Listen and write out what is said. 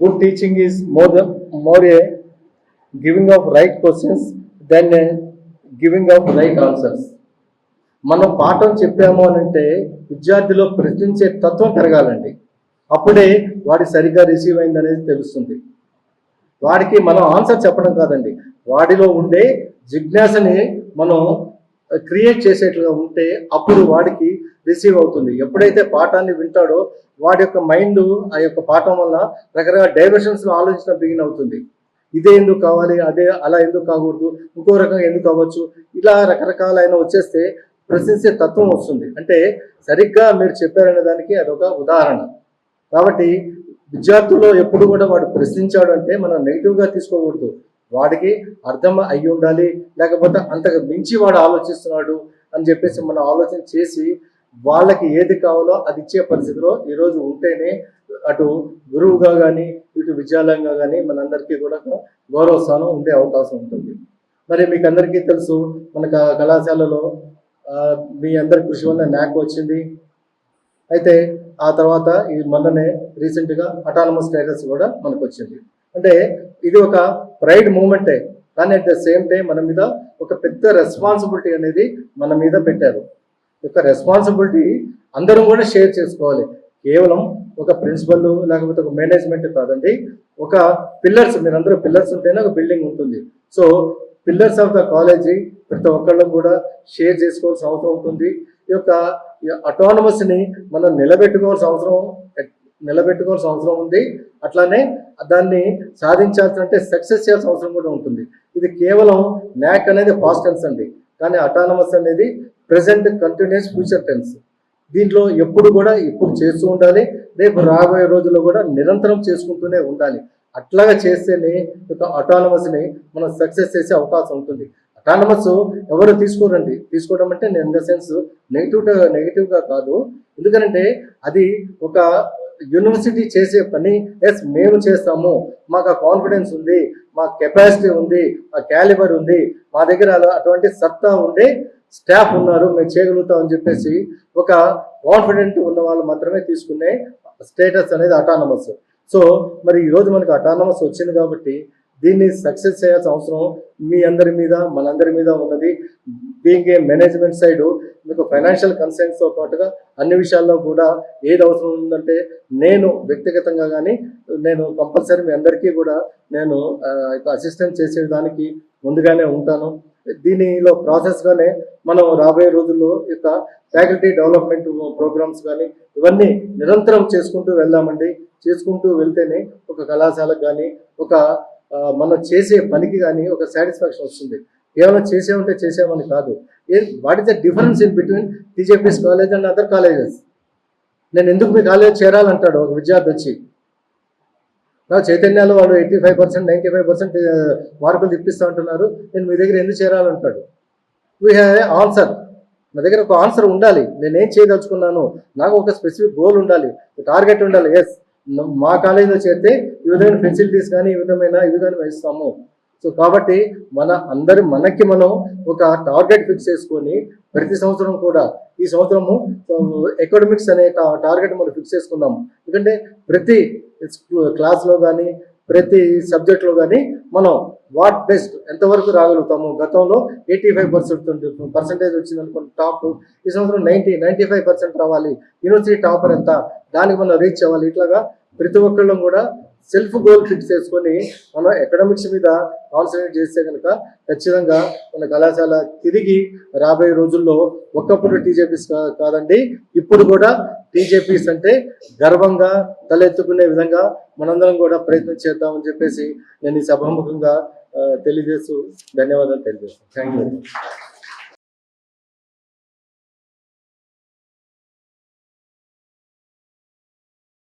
good teaching is more the, more a giving of right questions than a giving of right answers. మనం పాఠం చెప్పాము అని అంటే విద్యార్థిలో ప్రశ్నించే తత్వం పెరగాలండి అప్పుడే వాడి సరిగ్గా రిసీవ్ అయింది అనేది తెలుస్తుంది. వాడికి మనం ఆన్సర్ చెప్పడం కాదండి. వాడిలో ఉండే జిజ్ఞాసని మనం క్రియేట్ చేసేట్లుగా ఉంటే అప్పుడు వాడికి రిసీవ్ అవుతుంది. ఎప్పుడైతే పాఠాన్ని వింటాడో వాడి యొక్క మైండ్ ఆ యొక్క పాఠం వల్ల రకరకాల డైవర్షన్స్ ఆలోచించడం బిగిన్ అవుతుంది. ఇదే ఎందుకు కావాలి అదే అలా ఎందుకు కాకూడదు ఇంకో రకంగా ఎందుకు కావచ్చు ఇలా రకరకాలైన వచ్చేస్తే ప్రశ్నించే తత్వం వస్తుంది. అంటే సరిగ్గా మీరు చెప్పారనే దానికి అదొక ఉదాహరణ. కాబట్టి విద్యార్థుల్లో ఎప్పుడు కూడా వాడు ప్రశ్నించాడు అంటే మనం నెగిటివ్గా తీసుకోకూడదు. వాడికి అర్థం అయి ఉండాలి. లేకపోతే అంతకు మించి వాడు ఆలోచిస్తున్నాడు అని చెప్పేసి మనం ఆలోచన చేసి వాళ్ళకి ఏది కావాలో అది ఇచ్చే పరిస్థితిలో ఈరోజు ఉంటేనే అటు గురువుగా కానీ ఇటు విద్యాలయంగా కానీ మనందరికీ కూడా ఒక గౌరవ స్థానం ఉండే అవకాశం ఉంటుంది. మరి మీకు అందరికీ తెలుసు మన కళాశాలలో మీ అందరి కృషి వల్ల న్యాక్ వచ్చింది. అయితే ఆ తర్వాత ఈ మొన్ననే రీసెంట్గా అటానమస్ స్టేటస్ కూడా మనకు వచ్చింది అంటే ఇది ఒక ప్రైడ్ మూమెంటే. కానీ అట్ ద సేమ్ టైం మన మీద ఒక పెద్ద రెస్పాన్సిబిలిటీ అనేది మన మీద పెట్టారు. యొక్క రెస్పాన్సిబిలిటీ అందరం కూడా షేర్ చేసుకోవాలి. కేవలం ఒక ప్రిన్సిపల్ లేకపోతే ఒక మేనేజ్మెంట్ కాదండి. ఒక పిల్లర్స్ మీరందరూ పిల్లర్స్ ఉంటేనే ఒక బిల్డింగ్ ఉంటుంది. So pillars of the college ప్రతి ఒక్కళ్ళు కూడా షేర్ చేసుకోవాల్సిన అవసరం ఉంటుంది. ఈ యొక్క అటానమస్ని మనం నిలబెట్టుకోవాల్సిన అవసరం నిలబెట్టుకోవాల్సిన అవసరం ఉంది. అట్లానే దాన్ని సాధించాల్సిన అంటే సక్సెస్ చేయాల్సిన అవసరం కూడా ఉంటుంది. ఇది కేవలం న్యాక్ అనేది పాస్టెన్స్ అండి. కానీ అటానమస్ అనేది ప్రెసెంట్ కంటిన్యూస్ ఫ్యూచర్ టెన్స్ దీంట్లో ఎప్పుడు కూడా ఇప్పుడు చేస్తూ ఉండాలి. రేపు రాబోయే రోజుల్లో కూడా నిరంతరం చేసుకుంటూనే ఉండాలి. అట్లాగా చేస్తేనే ఒక అటానమస్ని మనం సక్సెస్ చేసే అవకాశం ఉంటుంది. అటానమస్ ఎవరు తీసుకోరండి? తీసుకోవడం అంటే నేను ఇన్ ద సెన్స్ నెగిటివ్ నెగిటివ్గా కాదు. ఎందుకంటే అది ఒక యూనివర్సిటీ చేసే పని. ఎస్ మేము చేస్తాము. మాకు ఆ కాన్ఫిడెన్స్ ఉంది. మా కెపాసిటీ ఉంది. మా క్యాలిబర్ ఉంది. మా దగ్గర అటువంటి సత్తా ఉండే స్టాఫ్ ఉన్నారు మేము చేయగలుగుతామని చెప్పేసి ఒక కాన్ఫిడెంట్ ఉన్న వాళ్ళు మాత్రమే తీసుకునే స్టేటస్ అనేది అటానమస్ సో మరి ఈరోజు మనకు అటానమస్ వచ్చింది కాబట్టి దీన్ని సక్సెస్ చేయాల్సిన అవసరం మీ అందరి మీద మనందరి మీద ఉన్నది. బీయింగ్ ఏ మేనేజ్మెంట్ సైడ్ మీకు ఫైనాన్షియల్తో పాటుగా అన్ని విషయాల్లో కూడా ఏది అవసరం ఉందంటే నేను వ్యక్తిగతంగా కానీ నేను కంపల్సరీ మీ అందరికీ కూడా నేను అసిస్టెంట్ చేసే దానికి ముందుగానే ఉంటాను. దీనిలో ప్రాసెస్గానే మనం రాబోయే రోజుల్లో యొక్క ఫ్యాకల్టీ డెవలప్మెంట్ ప్రోగ్రామ్స్ కానీ ఇవన్నీ నిరంతరం చేసుకుంటూ వెళ్దామండి. చేసుకుంటూ వెళ్తేనే ఒక కళాశాలకు కానీ ఒక మనం చేసే పనికి కానీ ఒక సాటిస్ఫాక్షన్ వస్తుంది. కేవలం చేసేమంటే చేసామని కాదు. A what is the difference in between TJPS college and other colleges నేను ఎందుకు మీ కాలేజ్ చేరాలంటాడు ఒక విద్యార్థి వచ్చి? నా చైతన్యాలు వాళ్ళు eighty five percent ninety five percent మార్కులు తెప్పిస్తా అంటున్నారు నేను మీ దగ్గర ఎందుకు చేరాలంటాడు? వీ హ్యావ్ ఏ ఆన్సర్ నా దగ్గర ఒక ఆన్సర్ ఉండాలి. నేనేం చేయదలుచుకున్నాను? నాకు ఒక స్పెసిఫిక్ గోల్ ఉండాలి. టార్గెట్ ఉండాలి. ఎస్ మా కాలేజీలో చేరితే ఈ విధమైన ఫెసిలిటీస్ కానీ ఈ విధమైన ఈ విధంగా ఇస్తాము సో కాబట్టి మన అందరి మనకి మనం ఒక టార్గెట్ ఫిక్స్ చేసుకొని ప్రతి సంవత్సరం కూడా ఈ సంవత్సరము ఎకడమిక్స్ అనే టార్గెట్ మనం ఫిక్స్ చేసుకుందాం ఎందుకంటే ప్రతి క్లాస్లో కానీ ప్రతి సబ్జెక్ట్లో కానీ మనం వాట్ బెస్ట్ ఎంతవరకు రాగలుగుతాము? గతంలో ఎయిటీ ఫైవ్ పర్సెంట్ పర్సెంటేజ్ వచ్చింది అనుకోండి టాప్. ఈ సంవత్సరం నైంటీ నైంటీ ఫైవ్ పర్సెంట్ రావాలి. యూనివర్సిటీ టాపర్ ఎంత? దానికి మనం రీచ్ అవ్వాలి. ఇట్లాగా ప్రతి ఒక్కళ్ళం కూడా సెల్ఫ్ గోల్ ఫిక్స్ చేసుకొని మనం ఎకడమిక్స్ మీద కాన్సన్ట్రేట్ చేస్తే కనుక ఖచ్చితంగా మన కళాశాల తిరిగి రాబోయే రోజుల్లో ఒకప్పుడు టీజేపీస్ కాదండి ఇప్పుడు కూడా టీజేపీస్ అంటే గర్వంగా తలెత్తుకునే విధంగా మనందరం కూడా ప్రయత్నం చేద్దామని చెప్పేసి నేను ఈ సభాముఖంగా తెలియజేస్తూ ధన్యవాదాలు తెలియజేస్తాను. Thank you